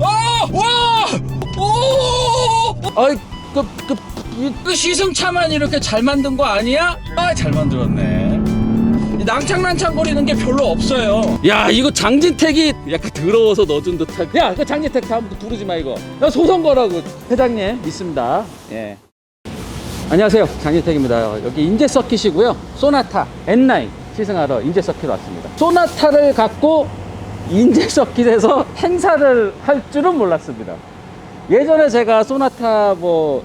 아! 와! 오! 아이 그, 그, 이- 그 시승차만 이렇게 잘 만든 거 아니야? 아, 잘 만들었네. 이 낭창낭창 거리는 게 별로 없어요. 야, 이거 장진택이 약간 더러워서 넣어준 듯한. 야, 그 장진택 다음부터 부르지 마, 이거. 나 소송 거라고. 회장님, 믿습니다. 예. 안녕하세요. 장진택입니다. 여기 인제 서킷이고요. 소나타 N9 시승하러 인제 서킷 왔습니다. 소나타를 갖고 인제 서킷에서 행사를 할 줄은 몰랐습니다. 예전에 제가 소나타 뭐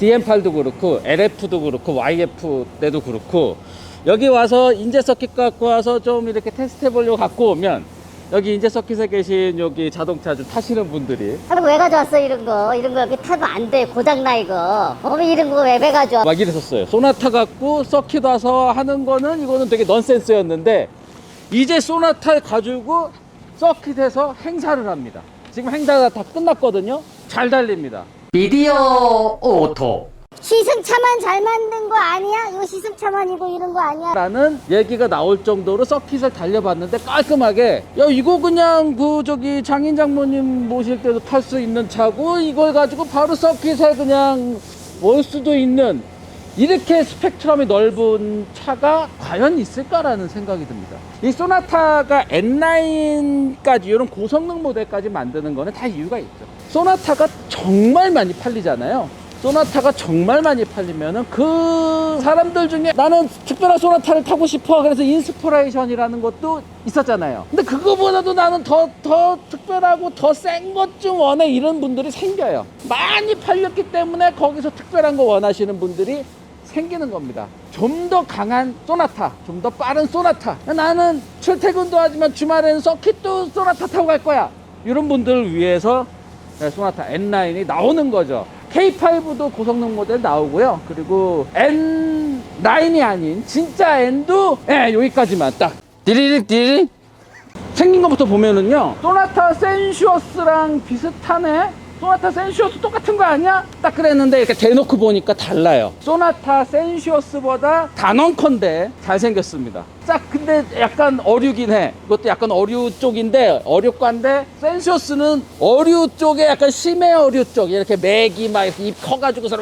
DM8도 그렇고 LF도 그렇고 YF 때도 그렇고 여기 와서 인제 서킷 갖고 와서 좀 이렇게 테스트 해보려고 갖고 오면 여기 인제 서킷에 계신 여기 자동차 좀 타시는 분들이 거왜 가져왔어 이런 거 이런 거 여기 타면 안 돼 고장나 이거 어머 이런 거 왜 왜 가져와 막 이랬었어요. 소나타 갖고 서킷 와서 하는 거는 이거는 되게 넌센스였는데 이제 소나타 가지고 서킷에서 행사를 합니다. 지금 행사가 다 끝났거든요. 잘 달립니다. 미디어 오토. 시승차만 잘 만든 거 아니야? 이거 시승차만이고 이런 거 아니야? 라는 얘기가 나올 정도로 서킷을 달려봤는데 깔끔하게 야 이거 그냥 그 저기 장인 장모님 모실 때도 탈 수 있는 차고 이걸 가지고 바로 서킷에 그냥 올 수도 있는 이렇게 스펙트럼이 넓은 차가 과연 있을까라는 생각이 듭니다. 이 소나타가 N9까지 이런 고성능 모델까지 만드는 거는 다 이유가 있죠. 소나타가 정말 많이 팔리잖아요. 소나타가 정말 많이 팔리면은 그 사람들 중에 나는 특별한 소나타를 타고 싶어 그래서 인스피레이션이라는 것도 있었잖아요 근데 그거보다도 나는 더 더 특별하고 더 센 것 좀 원해 이런 분들이 생겨요 많이 팔렸기 때문에 거기서 특별한 거 원하시는 분들이 생기는 겁니다 좀 더 강한 소나타 좀 더 빠른 소나타 나는 출퇴근도 하지만 주말에는 서킷도 소나타 타고 갈 거야 이런 분들을 위해서 네, 소나타 N9이 나오는 거죠. K5도 고성능 모델 나오고요. 그리고 N9이 아닌 진짜 N도 예, 여기까지만 딱 디리릭 디리릭 생긴 것부터 보면은요. 소나타 센슈어스랑 비슷하네. 소나타 센슈어스 똑같은 거 아니야? 딱 그랬는데 이렇게 대놓고 보니까 달라요. 소나타 센슈어스보다 단언컨대 잘생겼습니다. 딱 근데 약간 어류긴 해. 이것도 약간 어류 쪽인데 어류과인데 센슈어스는 어류 쪽에 약간 심해 어류 쪽 이렇게 맥이 막 이렇게 입 커가지고서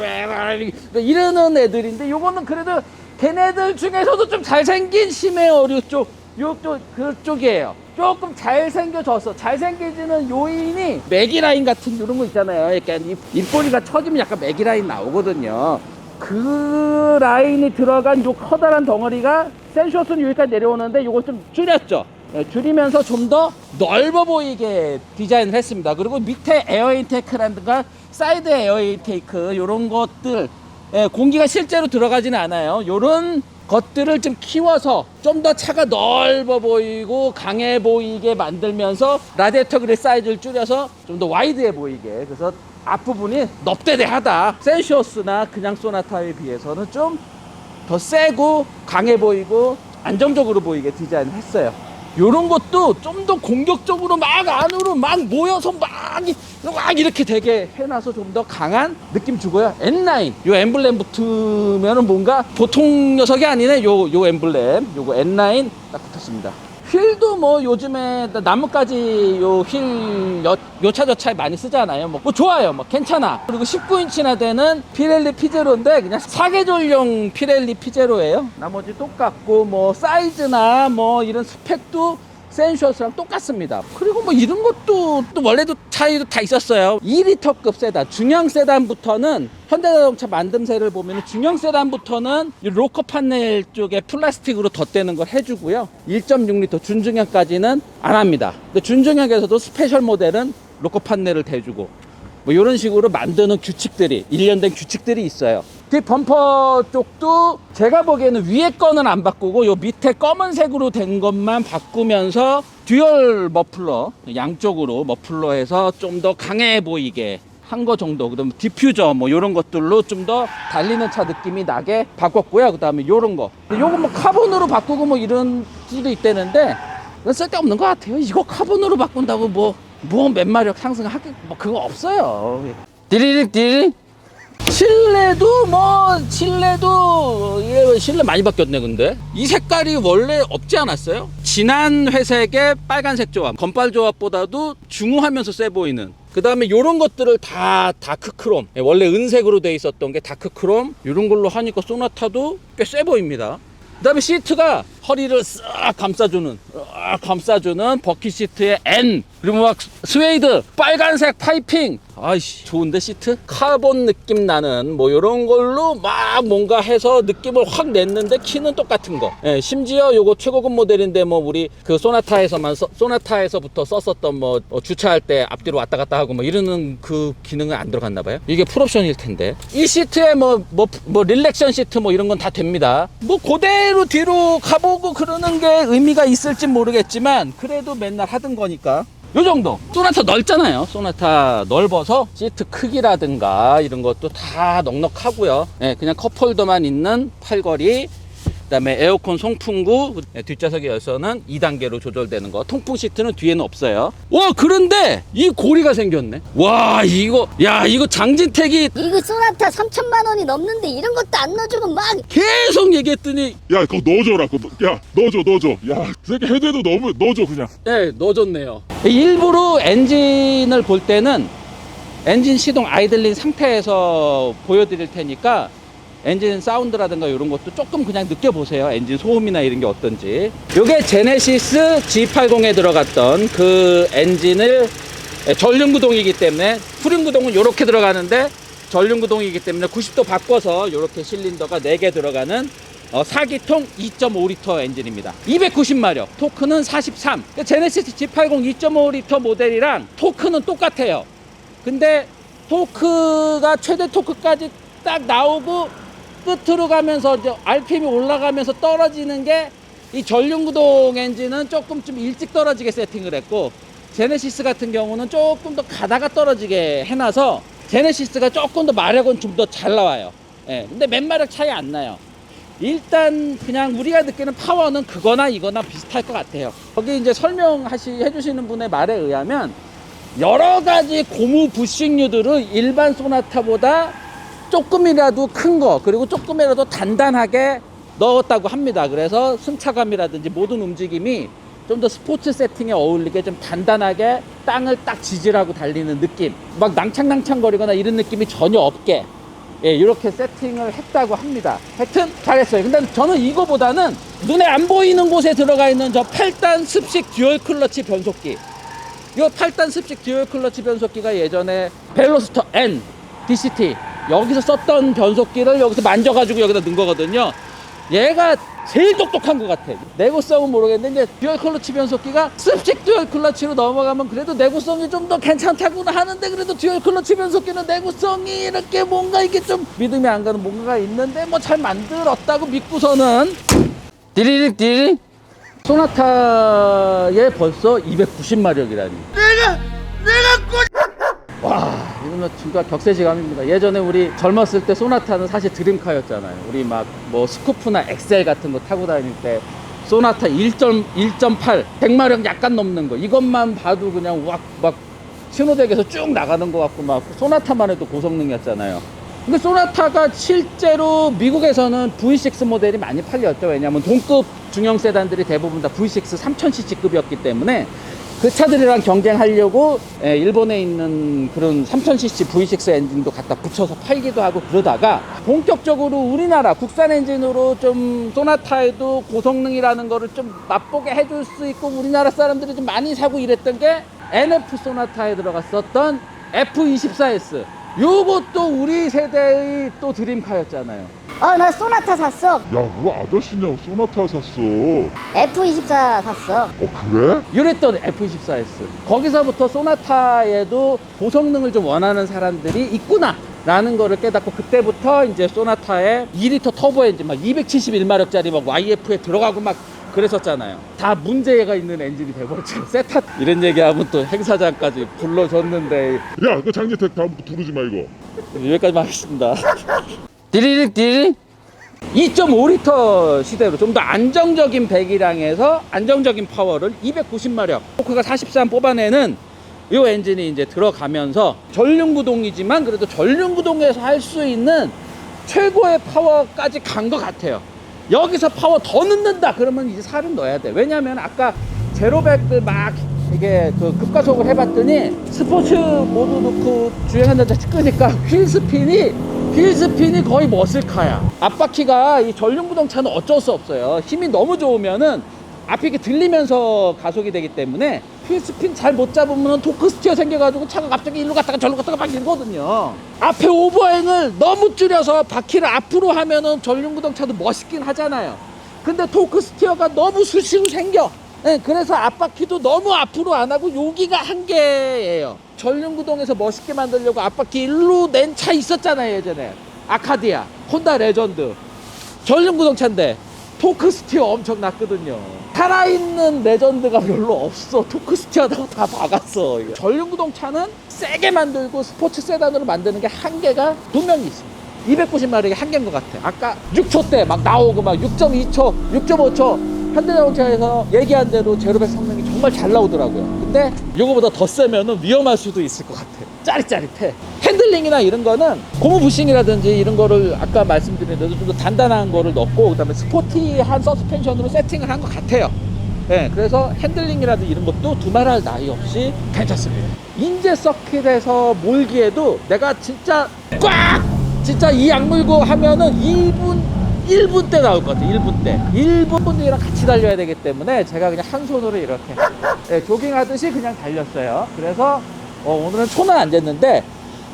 이러는 애들인데 요거는 그래도 걔네들 중에서도 좀 잘생긴 심해 어류 쪽 요쪽 그쪽이에요. 조금 잘생겨졌어. 잘생겨지는 요인이 맥이라인 같은 이런 거 있잖아요. 약간 입, 입꼬리가 처지면 약간 맥이라인 나오거든요. 그 라인이 들어간 요 커다란 덩어리가 센슈어스는 여기까지 내려오는데 요걸 좀 줄였죠. 예, 줄이면서 좀 더 넓어 보이게 디자인을 했습니다. 그리고 밑에 에어 인테이크라든가 사이드 에어 인테이크 이런 것들 예, 공기가 실제로 들어가지는 않아요. 요런 것들을 좀 키워서 좀 더 차가 넓어 보이고 강해 보이게 만들면서 라디에이터 그릴 사이즈를 줄여서 좀 더 와이드해 보이게 그래서 앞부분이 넙대대하다 센슈어스나 그냥 소나타에 비해서는 좀 더 세고 강해 보이고 안정적으로 보이게 디자인을 했어요. 요런 것도 좀 더 공격적으로 막 안으로 막 모여서 막, 이- 막 이렇게 되게 해놔서 좀 더 강한 느낌 주고요. N9 요 엠블렘 붙으면은 뭔가 보통 녀석이 아니네. 요 요 엠블렘 요거 N9 딱 붙었습니다. 휠도 뭐 요즘에 나뭇가지 요 휠 요 차저 차에 많이 쓰잖아요. 뭐, 뭐 좋아요. 뭐 괜찮아. 그리고 19인치나 되는 피렐리 피제로인데 그냥 사계절용 피렐리 피제로예요. 나머지 똑같고 뭐 사이즈나 뭐 이런 스펙도 센슈어스랑 똑같습니다. 그리고 뭐 이런 것도 또 원래도 차이도 다 있었어요. 2리터급 세단, 중형 세단부터는 현대자동차 만듦새를 보면 중형 세단부터는 이 로커 판넬 쪽에 플라스틱으로 덧대는 걸 해주고요. 1.6리터 준중형까지는 안 합니다. 근데 준중형에서도 스페셜 모델은 로커 판넬을 대주고 뭐 이런 식으로 만드는 규칙들이 일련된 규칙들이 있어요. 뒤 범퍼 쪽도 제가 보기에는 위에 거는 안 바꾸고 요 밑에 검은색으로 된 것만 바꾸면서 듀얼 머플러 양쪽으로 머플러 해서 좀 더 강해 보이게 한 거 정도 그다음 디퓨저 뭐 이런 것들로 좀 더 달리는 차 느낌이 나게 바꿨고요. 그다음에 요런 거 요거 뭐 카본으로 바꾸고 뭐 이런 수도 있다는데 그건 쓸데없는 것 같아요. 이거 카본으로 바꾼다고 뭐, 뭐 맨마력 상승하기, 뭐 그거 없어요. 디리릭 디리릭. 실내도 뭐, 실내도, 예, 실내 많이 바뀌었네, 근데. 이 색깔이 원래 없지 않았어요? 진한 회색의 빨간색 조합, 건빨 조합보다도 중후하면서 세 보이는. 그 다음에 이런 것들을 다 다크 크롬. 예, 원래 은색으로 돼 있었던 게 다크 크롬. 이런 걸로 하니까 소나타도 꽤 세 보입니다. 그 다음에 시트가 허리를 싹 감싸주는, 싹 감싸주는 버킷 시트의 N. 그리고 막 스웨이드, 빨간색 파이핑. 아이씨, 좋은데 시트? 카본 느낌 나는 뭐 이런 걸로 막 뭔가 해서 느낌을 확 냈는데 키는 똑같은 거. 예, 심지어 요거 최고급 모델인데 뭐 우리 그 소나타에서만 써- 소나타에서부터 썼었던 뭐 어, 주차할 때 앞뒤로 왔다 갔다 하고 뭐 이러는 그 기능은 안 들어갔나 봐요. 이게 풀옵션일 텐데. 이 시트에 뭐 뭐 뭐 릴렉션 시트 뭐 이런 건 다 됩니다. 뭐 그대로 뒤로 가보고 그러는 게 의미가 있을지 모르겠지만 그래도 맨날 하던 거니까. 요 정도. 소나타 넓잖아요. 소나타 넓어서 시트 크기라든가 이런 것도 다 넉넉하고요. 예, 그냥 컵홀더만 있는 팔걸이. 그다음에 에어컨 송풍구 예, 뒷좌석의 열선은 2단계로 조절되는 거. 통풍 시트는 뒤에는 없어요. 와 그런데 이 고리가 생겼네. 와 이거 야 이거 장진택이 이거 소나타 3천만 원이 넘는데 이런 것도 안 넣어주고 막 계속 얘기했더니 야 그거 넣어줘라 그거 넣- 야 넣어줘 넣어줘 야그 새끼 헤드에도 너무 넣어줘 그냥 네, 넣어줬네요. 일부러 엔진을 볼 때는 엔진 시동 아이들린 상태에서 보여드릴 테니까 엔진 사운드라든가 이런 것도 조금 그냥 느껴보세요. 엔진 소음이나 이런 게 어떤지. 이게 제네시스 G80에 들어갔던 그 엔진을 예, 전륜구동이기 때문에 후륜구동은 이렇게 들어가는데 전륜구동이기 때문에 90도 바꿔서 이렇게 실린더가 4개 들어가는 어, 4기통 2.5리터 엔진입니다. 290마력, 토크는 43. 그러니까 제네시스 G80 2.5리터 모델이랑 토크는 똑같아요. 근데 토크가 최대 토크까지 딱 나오고 끝으로 가면서 RPM이 올라가면서 떨어지는 게 이 전륜구동 엔진은 조금 좀 일찍 떨어지게 세팅을 했고 제네시스 같은 경우는 조금 더 가다가 떨어지게 해놔서 제네시스가 조금 더 마력은 좀 더 잘 나와요. 예, 근데 맨마력 차이 안 나요. 일단 그냥 우리가 느끼는 파워는 그거나 이거나 비슷할 것 같아요. 거기 이제 설명하시 해주시는 분의 말에 의하면 여러 가지 고무 부식류들을 일반 소나타보다 조금이라도 큰 거 그리고 조금이라도 단단하게 넣었다고 합니다. 그래서 승차감이라든지 모든 움직임이 좀 더 스포츠 세팅에 어울리게 좀 단단하게 땅을 딱 지지라고 달리는 느낌 막 낭창낭창 거리거나 이런 느낌이 전혀 없게 예, 이렇게 세팅을 했다고 합니다. 하여튼 잘했어요. 근데 저는 이거보다는 눈에 안 보이는 곳에 들어가 있는 저 8단 습식 듀얼 클러치 변속기 이 8단 습식 듀얼 클러치 변속기가 예전에 벨로스터 N DCT 여기서 썼던 변속기를 여기서 만져가지고 여기다 넣은 거거든요. 얘가 제일 똑똑한 것 같아. 내구성은 모르겠는데 이제 듀얼 클러치 변속기가 습식 듀얼 클러치로 넘어가면 그래도 내구성이 좀 더 괜찮다고는 하는데 그래도 듀얼 클러치 변속기는 내구성이 이렇게 뭔가 이게 좀 믿음이 안 가는 뭔가가 있는데 뭐 잘 만들었다고 믿고서는 디리릭 디리릭 소나타에 벌써 290마력이라니. 내가 내가 와 이거는 진짜 격세지감입니다. 예전에 우리 젊었을 때 소나타는 사실 드림카였잖아요. 우리 막 뭐 스코프나 엑셀 같은 거 타고 다닐 때 소나타 1.1.8 100마력 약간 넘는 거 이것만 봐도 그냥 왁막 신호대에서 쭉 나가는 것 같고 막 소나타만 해도 고성능이었잖아요. 근데 소나타가 실제로 미국에서는 V6 모델이 많이 팔렸죠. 왜냐하면 동급 중형 세단들이 대부분 다 V6 3000cc급이었기 때문에 그 차들이랑 경쟁하려고 예, 일본에 있는 그런 3000cc V6 엔진도 갖다 붙여서 팔기도 하고 그러다가 본격적으로 우리나라 국산 엔진으로 좀 소나타에도 고성능이라는 거를 좀 맛보게 해줄 수 있고 우리나라 사람들이 좀 많이 사고 이랬던 게 NF 소나타에 들어갔었던 F24S 요것도 우리 세대의 또 드림카였잖아요. 어 나 소나타 샀어 야 그거 아저씨냐고 소나타 샀어 F24 샀어 어 그래? 이랬던 F24S. 거기서부터 소나타에도 고성능을 좀 원하는 사람들이 있구나. 라는 거를 깨닫고 그때부터 이제 소나타에 2리터 터보 엔진 막 271마력짜리 막 YF에 들어가고 막 그랬었잖아요. 다 문제가 있는 엔진이 돼버렸죠. 세타 이런 얘기하면 또 행사장까지 불러줬는데 야 그 장재택 다음부터 부르지 마 이거 여기까지만 하겠습니다. 디리릭 디리릭 2.5리터 시대로 좀 더 안정적인 배기량에서 안정적인 파워를 290마력 토크가 43 뽑아내는 이 엔진이 이제 들어가면서 전륜 구동이지만 그래도 전륜 구동에서 할 수 있는 최고의 파워까지 간 것 같아요. 여기서 파워 더 넣는다. 그러면 이제 살은 넣어야 돼. 왜냐면 아까 제로백들 막 이게 그 급가속을 해봤더니 스포츠 모드 넣고 주행하는데 끄니까 휠스핀이 휠스핀이 거의 머슬카야. 앞바퀴가 이 전륜구동차는 어쩔 수 없어요. 힘이 너무 좋으면은 앞이 이렇게 들리면서 가속이 되기 때문에 휠스핀 잘 못 잡으면 토크 스티어 생겨가지고 차가 갑자기 일로 갔다가 절로 갔다가 막 이러거든요. 앞에 오버행을 너무 줄여서 바퀴를 앞으로 하면은 전륜구동 차도 멋있긴 하잖아요. 근데 토크 스티어가 너무 수시로 생겨. 예, 그래서 앞바퀴도 너무 앞으로 안 하고 여기가 한계예요. 전륜구동에서 멋있게 만들려고 앞바퀴 일로 낸 차 있었잖아요 예전에. 아카디아, 혼다 레전드. 전륜구동차인데 토크 스티어 엄청 났거든요. 살아있는 레전드가 별로 없어. 토크 스티어라고 다 박았어. 이거. 전륜구동차는 세게 만들고 스포츠 세단으로 만드는 게 한계가 분명히 있습니다. 290마력이 한계인 것 같아. 아까 6초 때 막 나오고 막 6.2초, 6.5초 현대자동차에서 얘기한 대로 제로백 성능이 정말 잘 나오더라고요. 근데 이거보다 더 세면은 위험할 수도 있을 것 같아. 짜릿짜릿해. 핸들링이나 이런 거는 고무 부싱이라든지 이런 거를 아까 말씀드린 대로 좀 더 단단한 거를 넣고 그다음에 스포티한 서스펜션으로 세팅을 한 것 같아요. 예, 그래서 핸들링이라든지 이런 것도 두말할 나위 없이 괜찮습니다. 인제 서킷에서 몰기에도 내가 진짜 꽉 진짜 이 약 물고 하면은 1분 1분 때 나올 것 같아요. 1분 때. 1분 분들이랑 같이 달려야 되기 때문에 제가 그냥 한 손으로 이렇게 예, 조깅하듯이 그냥 달렸어요. 그래서 어, 오늘은 초는 안 쟀는데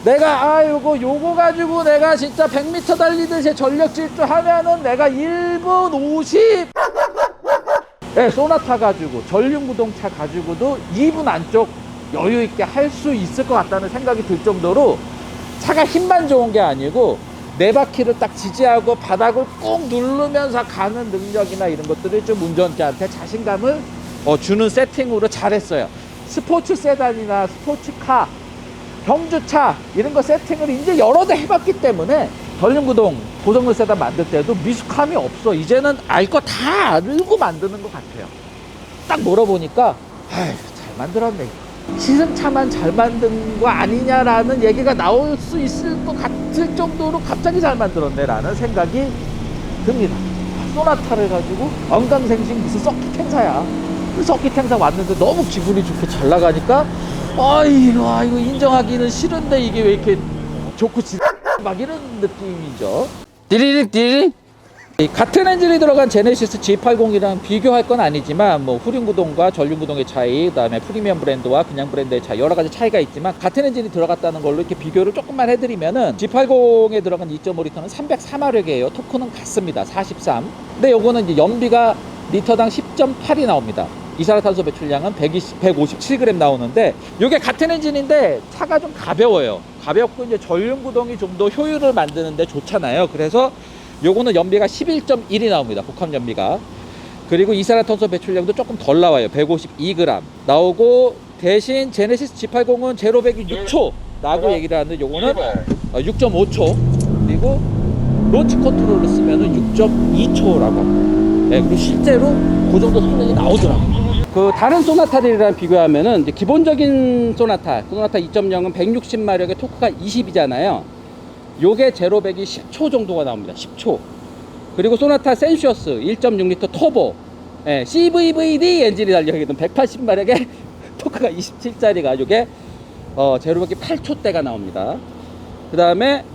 내가 아 요거 요거 가지고 내가 진짜 100m 달리듯이 전력 질주 하면은 내가 1분 50 네, 소나타 가지고 전륜구동차 가지고도 2분 안쪽 여유 있게 할 수 있을 것 같다는 생각이 들 정도로 차가 힘만 좋은 게 아니고 네 바퀴를 딱 지지하고 바닥을 꾹 누르면서 가는 능력이나 이런 것들이 좀 운전자한테 자신감을 어, 주는 세팅으로 잘했어요. 스포츠 세단이나 스포츠카, 경주차 이런 거 세팅을 이제 여러 대 해봤기 때문에 전륜구동 고성능 세단 만들 때도 미숙함이 없어. 이제는 알 거 다 알고 만드는 것 같아요. 딱 물어보니까 아휴 잘 만들었네. 시승차만 잘 만든 거 아니냐라는 얘기가 나올 수 있을 것 같을 정도로 갑자기 잘 만들었네라는 생각이 듭니다. 소나타를 가지고 엉강생신 무슨 서킷 행사야. 그 서킷 행사 왔는데 너무 기분이 좋게 잘 나가니까 아이고 아이고 인정하기는 싫은데 이게 왜 이렇게 좋고 지... 막 이런 느낌이죠. 디리릭 디리릭 이 같은 엔진이 들어간 제네시스 G80이랑 비교할 건 아니지만 뭐 후륜구동과 전륜구동의 차이 그다음에 프리미엄 브랜드와 그냥 브랜드의 차이 여러 가지 차이가 있지만 같은 엔진이 들어갔다는 걸로 이렇게 비교를 조금만 해드리면은 G80에 들어간 2.5리터는 304마력이에요. 토크는 같습니다. 43 근데 요거는 이제 연비가 리터당 10.8이 나옵니다. 이산화탄소 배출량은 120, 157g 나오는데 요게 같은 엔진인데 차가 좀 가벼워요. 가볍고 이제 전륜구동이 좀 더 효율을 만드는데 좋잖아요. 그래서 요거는 연비가 11.1이 나옵니다. 복합 연비가. 그리고 이산화탄소 배출량도 조금 덜 나와요. 152g 나오고 대신 제네시스 G80은 제로 백이 6초 라고 얘기를 하는데 요거는 6.5초 그리고 론치 컨트롤을 쓰면은 6.2초라고. 네, 그리고 실제로 그 정도 성능이 나오더라고요. 그 다른 소나타들이랑 비교하면은 기본적인 소나타, 소나타 2.0은 160마력의 토크가 20이잖아요. 요게 제로백이 10초 정도가 나옵니다. 10초. 그리고 소나타 센슈어스 1.6리터 터보 예, CVVD 엔진이 달려있던 180마력의 토크가 27짜리가 요게 어, 제로백이 8초대가 나옵니다. 그 다음에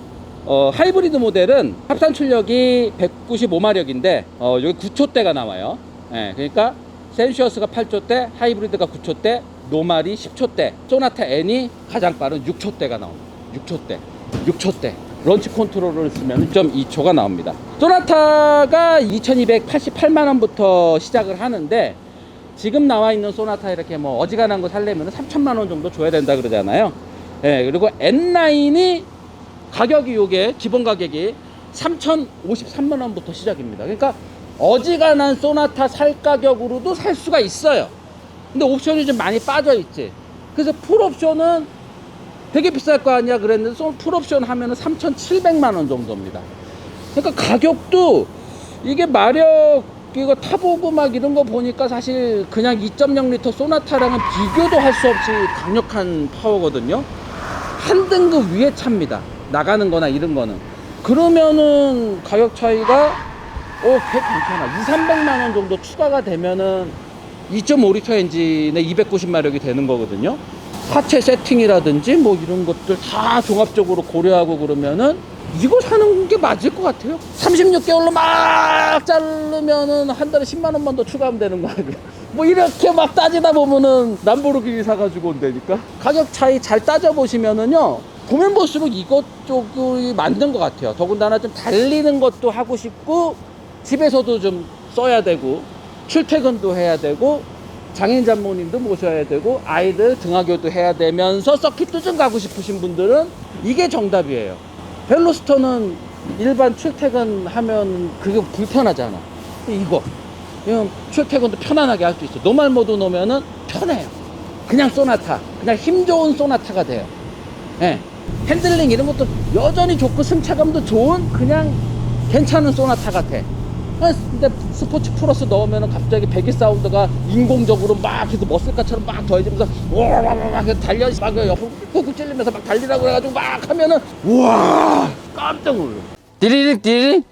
어, 하이브리드 모델은 합산 출력이 195마력인데 어, 여기 9초대가 나와요. 예, 그러니까 센슈어스가 8초대, 하이브리드가 9초대, 노말이 10초대, 소나타 N이 가장 빠른 6초대가 나옵니다. 6초대, 6초대. 런치 컨트롤을 쓰면 1.2초가 나옵니다. 소나타가 2288만 원부터 시작을 하는데 지금 나와 있는 소나타 이렇게 뭐 어지간한 거 살려면 3천만 원 정도 줘야 된다 그러잖아요. 예, 그리고 N9이 가격이 요게 기본 가격이 3,053만 원부터 시작입니다. 그러니까 어지간한 소나타 살 가격으로도 살 수가 있어요. 근데 옵션이 좀 많이 빠져 있지. 그래서 풀 옵션은 되게 비쌀 거 아니야 그랬는데 소- 풀 옵션 하면은 3,700만 원 정도입니다. 그러니까 가격도 이게 마력 이거 타보고 막 이런 거 보니까 사실 그냥 2.0리터 소나타랑은 비교도 할 수 없이 강력한 파워거든요. 한 등급 위에 찹니다. 나가는 거나 이런 거는. 그러면은 가격 차이가 오, 개 괜찮아. 2, 300만 원 정도 추가가 되면은 2.5리터 엔진에 290마력이 되는 거거든요. 하체 세팅이라든지 뭐 이런 것들 다 종합적으로 고려하고 그러면은 이거 사는 게 맞을 것 같아요. 36개월로 막 자르면은 한 달에 10만 원만 더 추가하면 되는 거 아니에요? 뭐 이렇게 막 따지다 보면은 람보르기니 사가지고 온다니까. 가격 차이 잘 따져 보시면은요. 보면 볼수록 이것 쪽이 맞는 것 같아요. 더군다나 좀 달리는 것도 하고 싶고 집에서도 좀 써야 되고 출퇴근도 해야 되고 장애인 장모님도 모셔야 되고 아이들 등하교도 해야 되면서 서킷도 좀 가고 싶으신 분들은 이게 정답이에요. 벨로스터는 일반 출퇴근하면 그게 불편하잖아. 이거 이건 출퇴근도 편안하게 할 수 있어. 노말 모드 놓으면은 편해요. 그냥 소나타, 그냥 힘 좋은 소나타가 돼요. 예. 핸들링 이런 것도 여전히 좋고 승차감도 좋은 그냥 괜찮은 소나타 같아. 아, 근데 스포츠 플러스 넣으면 갑자기 배기 사운드가 인공적으로 막 해서 머슬카처럼 막 더해지면서 와와와와 달려 막 옆으로 꾹꾹 찔리면서 막 달리라고 그래가지고 막 하면은 우와 깜짝 놀라. 디리릭 디리릭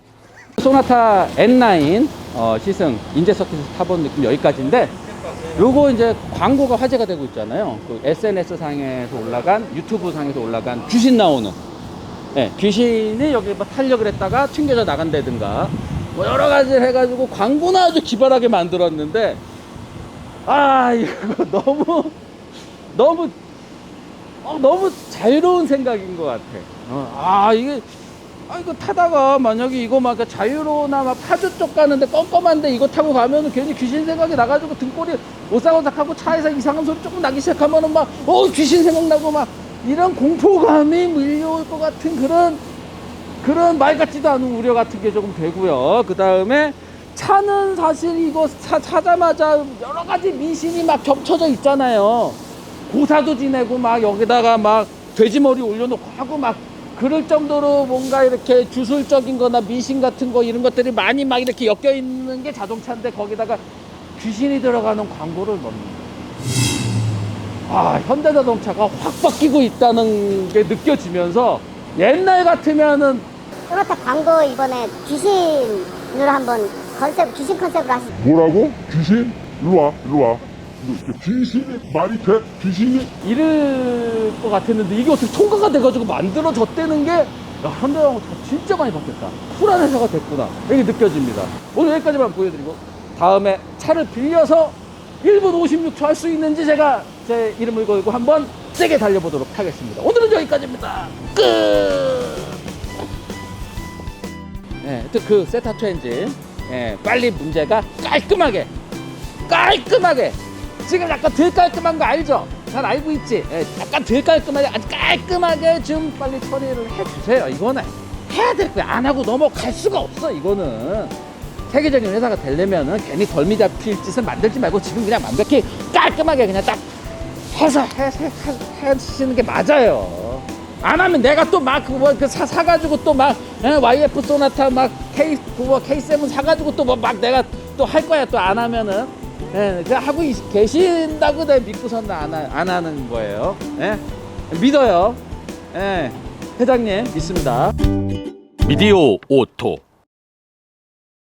소나타 N9 어, 시승 인제 서킷에서 타본 느낌 여기까지인데 요거 이제 광고가 화제가 되고 있잖아요. 그 SNS 상에서 올라간 유튜브 상에서 올라간 귀신 나오는 예, 귀신이 여기 뭐 탄력을 했다가 튕겨져 나간다든가 뭐 여러 가지를 해가지고 광고는 아주 기발하게 만들었는데 아 이거 너무 너무 어, 너무 자유로운 생각인 것 같아. 어, 아 이게 아 이거 타다가 만약에 이거 막 자유로나 막 파주 쪽 가는데 껌껌한데 이거 타고 가면은 괜히 귀신 생각이 나가지고 등골이 오싹오싹하고 차에서 이상한 소리 조금 나기 시작하면은 막 어 귀신 생각나고 막 이런 공포감이 밀려올 것 같은 그런 그런 말 같지도 않은 우려 같은 게 조금 되고요. 그 다음에 차는 사실 이거 사, 사자마자 여러 가지 미신이 막 겹쳐져 있잖아요. 고사도 지내고 막 여기다가 막 돼지머리 올려놓고 하고 막 그럴 정도로 뭔가 이렇게 주술적인 거나 미신 같은 거 이런 것들이 많이 막 이렇게 엮여 있는 게 자동차인데 거기다가 귀신이 들어가는 광고를 넣는. 아, 현대자동차가 확 바뀌고 있다는 게 느껴지면서 옛날 같으면은 소나타 광고 이번에 귀신으로 한번 컨셉 귀신 컨셉으로 하시. 뭐라고? 귀신? 일로 와, 일로 와. 이렇게 귀신이 말이 돼? 귀신이? 이럴 것 같았는데 이게 어떻게 통과가 돼가지고 만들어졌다는 게 야, 현대자동차 진짜 많이 바뀌었다. 쿨한 회사가 됐구나. 이게 느껴집니다. 오늘 여기까지만 보여드리고 다음에 차를 빌려서 1분 56초 할 수 있는지 제가 제 이름을 걸고 한번 세게 달려보도록 하겠습니다. 오늘은 여기까지입니다. 끝! 예, 그 세타투 엔진 예, 빨리 문제가 깔끔하게 깔끔하게 지금 약간 덜 깔끔한 거 알죠? 잘 알고 있지? 예, 약간 덜 깔끔하게 아주 깔끔하게 좀 빨리 처리를 해주세요 이거는 해야 될 거야 안 하고 넘어갈 수가 없어 이거는 세계적인 회사가 되려면은 괜히 덜미 잡힐 짓을 만들지 말고 지금 그냥 완벽히 깔끔하게 그냥 딱 해서 해, 해, 해, 하시는 게 맞아요. 안 하면 내가 또 막 그거 그 사, 사가지고 또 막 YF 소나타 막 K 그거 K7 사가지고 또 막 내가 또 할 거야 또 안 하면은 예, 그 하고 있- 계신다고 내가 믿고서는 안, 하- 안 하는 거예요. 예? 믿어요. 예, 회장님 믿습니다. 미디오 오토